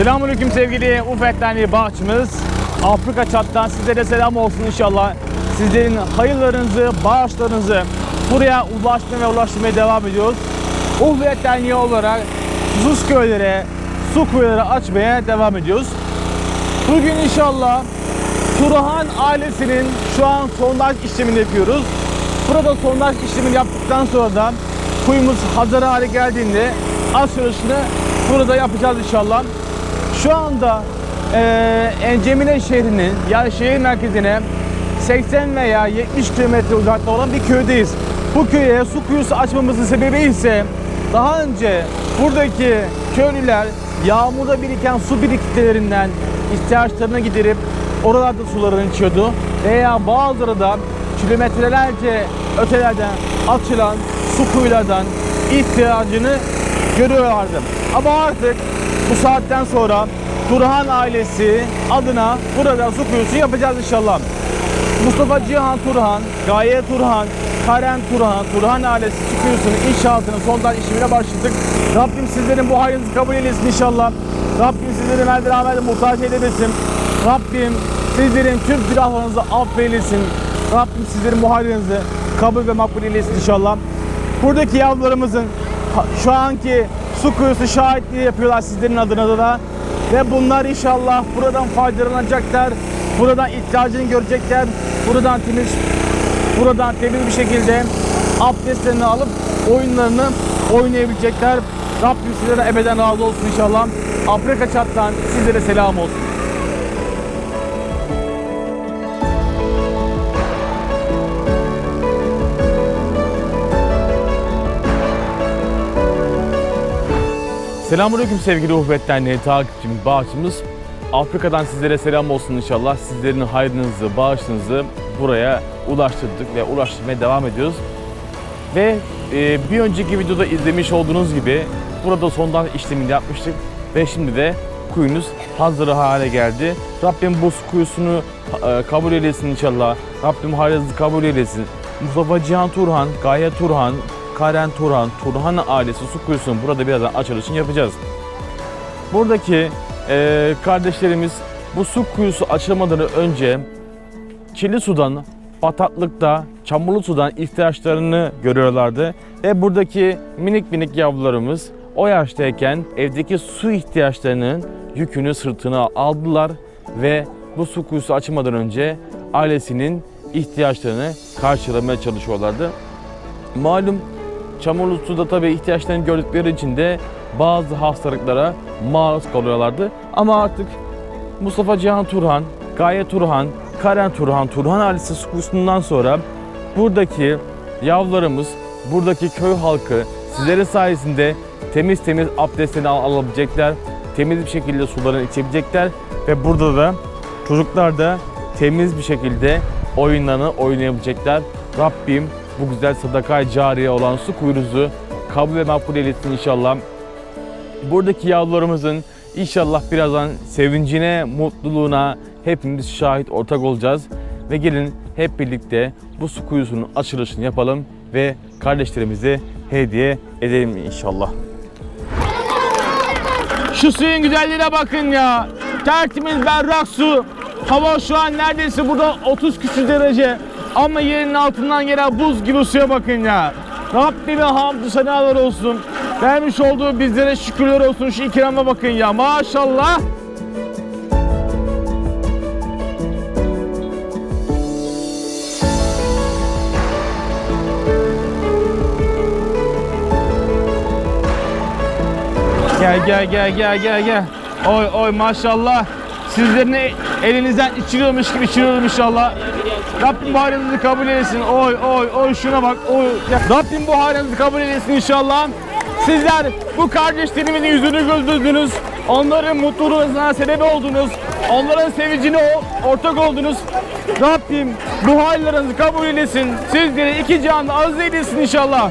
Selamünaleyküm sevgili Ufetlenli Bağçımız. Afrika çattan sizlere selam olsun inşallah. Sizlerin hayırlarınızı, bağışlarınızı buraya ulaştırmaya ulaştırmaya devam ediyoruz. Ufetlenli olarak sus köylere, su kuyuları açmaya devam ediyoruz. Bugün inşallah Turhan ailesinin şu an sondaj işlemini yapıyoruz. Burada sondaj işlemini yaptıktan sonra da kuyumuz hazır hale geldiğinde açılışını burada yapacağız inşallah. Şu anda eee Encemile şehrinin yani şehir merkezine 80 veya 70 kilometre uzakta olan bir köydeyiz. Bu köye su kuyusu açmamızın sebebi ise daha önce buradaki köylüler yağmurda biriken su birikintilerinden ihtiyaçlarını giderip oralarda sularını içiyordu. Veya bazıları da kilometrelerce ötelerden açılan su kuyulardan ihtiyacını görüyorlardı. Ama artık bu saatten sonra Turhan ailesi adına burada su kuyusu yapacağız inşallah. Mustafa Cihan Turhan, Gaye Turhan, Karen Turhan, Turhan ailesi su kuyusunun inşaatını sondan işlemine başladık. Rabbim sizlerin bu hayrınızı kabul eylesin inşallah. Rabbim sizleri merdivenlerde muhtaç eylemesin. Rabbim sizlerin tüm günahlarınızı affeylesin. Rabbim sizlerin bu hayrınızı kabul ve makbul eylesin inşallah. Buradaki yavrularımızın şu anki su kuyusu şahitliği yapıyorlar sizlerin adına da. Ve bunlar inşallah buradan faydalanacaklar. Buradan ihtiyacını görecekler. Buradan temiz buradan temiz bir şekilde abdestlerini alıp oyunlarını oynayabilecekler. Rabbim sizlere ebeden razı olsun inşallah. Afrika çattan sizlere selam olsun. Selamünaleyküm sevgili Uhbet Derneği takipçimiz. Afrika'dan sizlere selam olsun inşallah. Sizlerin hayrınızı, bağışınızı buraya ulaştırdık ve ulaştırmaya devam ediyoruz. Ve e, bir önceki videoda izlemiş olduğunuz gibi burada sondan işlemini yapmıştık ve şimdi de kuyunuz hazır hale geldi. Rabbim bu su kuyusunu e, kabul eylesin inşallah. Rabbim hayrınızı kabul eylesin. Mustafa Cihan Turhan, Gaye Turhan, Karen Turhan, Turhan ailesi su kuyusunun burada birazdan açılışını yapacağız. Buradaki e, kardeşlerimiz bu su kuyusu açılmadan önce kirli sudan, bataklıkta, çamurlu sudan ihtiyaçlarını görüyorlardı. Ve buradaki minik minik yavrularımız o yaştayken evdeki su ihtiyaçlarının yükünü sırtına aldılar ve bu su kuyusu açılmadan önce ailesinin ihtiyaçlarını karşılamaya çalışıyorlardı. Malum çamurlu suda tabii ihtiyaçlarını gördükleri için de bazı hastalıklara maruz kalıyorlardı. Ama artık Mustafa Cihan Turhan, Gaye Turhan, Karen Turhan, Turhan ailesi su kuyusundan sonra buradaki yavrularımız, buradaki köy halkı sizlerin sayesinde temiz temiz abdestlerini al- alabilecekler, temiz bir şekilde sularını içebilecekler ve burada da çocuklar da temiz bir şekilde oyunlarını oynayabilecekler. Rabbim bu güzel sadaka cariye olan su kuyruğunuzu kabul ve makbul eylesin inşallah. Buradaki yavrularımızın inşallah birazdan sevincine, mutluluğuna hepimiz şahit ortak olacağız. Ve gelin hep birlikte bu su kuyusunun açılışını yapalım ve kardeşlerimize hediye edelim inşallah. Şu suyun güzelliğine bakın ya. Tertemiz berrak su. Hava şu an neredeyse burada 30 küsür derece. Ama yerin altından gelen buz gibi suya bakın ya. Rabbime hamdü senalar olsun. Vermiş olduğu bizlere şükürler olsun. Şu ikrama bakın ya. Maşallah. Gel gel gel gel gel gel. Oy oy maşallah. Sizlerin elinizden içiriyormuş gibi içiriyorum inşallah. Rabbim bu halinizi kabul eylesin. Oy oy oy şuna bak. Oy. Rabbim bu halinizi kabul eylesin inşallah. Sizler bu kardeşlerimizin yüzünü güldürdünüz. Onların mutluluğuna sebep oldunuz. Onların sevincine ortak oldunuz. Rabbim bu hallerinizi kabul eylesin. Sizleri iki cihanda aziz eylesin inşallah.